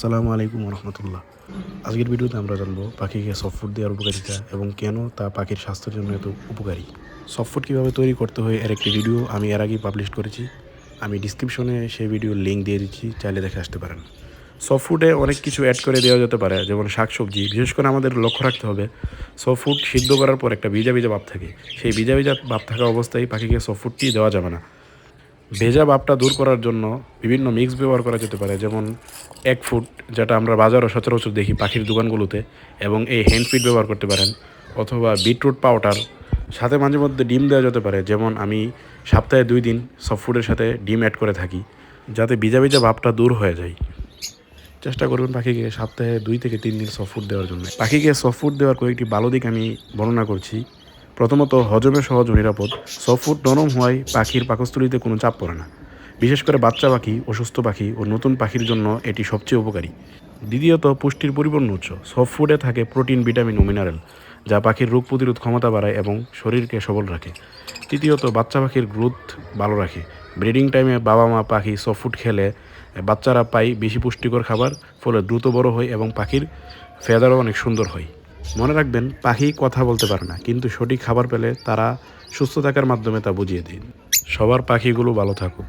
আসসালামু আলাইকুম রহমতুল্লাহ আজকের ভিডিওতে আমরা জানব পাখিকে সফট দেওয়ার উপকারিতা এবং কেন তা পাখির স্বাস্থ্যের জন্য এত উপকারী। সফট কীভাবে তৈরি করতে হয় এর একটি ভিডিও আমি এর আগেই পাবলিশ করেছি। আমি ডিসক্রিপশনে সেই ভিডিওর লিঙ্ক দিয়ে দিচ্ছি, চাইলে দেখে আসতে পারেন। সফট ফুডে অনেক কিছু অ্যাড করে দেওয়া যেতে পারে, যেমন শাকসবজি, বিশেষ করে আমাদের লক্ষ্য রাখতে হবে সফট ফুড সিদ্ধ করার পর একটা ভিজা ভিজা ভাব থাকে। সেই ভিজা ভিজা ভাব থাকা অবস্থায় পাখিকে সফট ফুডটি দেওয়া যাবে না। ভেজা ভাবটা দূর করার জন্য বিভিন্ন মিক্স ব্যবহার করা যেতে পারে। যেমন এক ফুট যেটা আমরা বাজারও সচরাচর দেখি পাখির দোকানগুলোতে, এবং এই হ্যান্ড ফিড ব্যবহার করতে পারেন, অথবা বিটরুট পাউডার সাথে মাঝে মধ্যে ডিম দেওয়া যেতে পারে। যেমন আমি সপ্তাহে দুই দিন সফট ফুডের সাথে ডিম অ্যাড করে থাকি, যাতে ভিজা ভিজা ভাবটা দূর হয়ে যায়। চেষ্টা করবেন পাখিকে সপ্তাহে দুই থেকে তিন দিন সফট ফুড দেওয়ার জন্য। পাখিকে সফট ফুড দেওয়ার কয়েকটি ভালো দিক আমি বর্ণনা করছি। প্রথমত হজমে সহজ ও নিরাপদ সফট নরম হওয়ায় পাখির পাকস্থলিতে কোনো চাপ পড়ে না। বিশেষ করে বাচ্চা পাখি অসুস্থ পাখি ও নতুন পাখির জন্য এটি সবচেয়ে উপকারী। দ্বিতীয়ত, পুষ্টির পরিপূর্ণ উৎস। সফট ফুডে থাকে প্রোটিন, ভিটামিন ও মিনারেল, যা পাখির রোগ প্রতিরোধ ক্ষমতা বাড়ায় এবং শরীরকে সবল রাখে। তৃতীয়ত, বাচ্চা পাখির গ্রোথ ভালো রাখে। ব্রিডিং টাইমে বাবা মা পাখি সফট ফুড খেলে বাচ্চারা পায় বেশি পুষ্টিকর খাবার, ফলে দ্রুত বড় হয় এবং পাখির ফেদারও অনেক সুন্দর হয়। মনে রাখবেন, পাখি কথা বলতে পারে না, কিন্তু সঠিক খাবার পেলে তারা সুস্থ থাকার মাধ্যমে তা বুঝিয়ে দিন সবার পাখিগুলো ভালো থাকুক।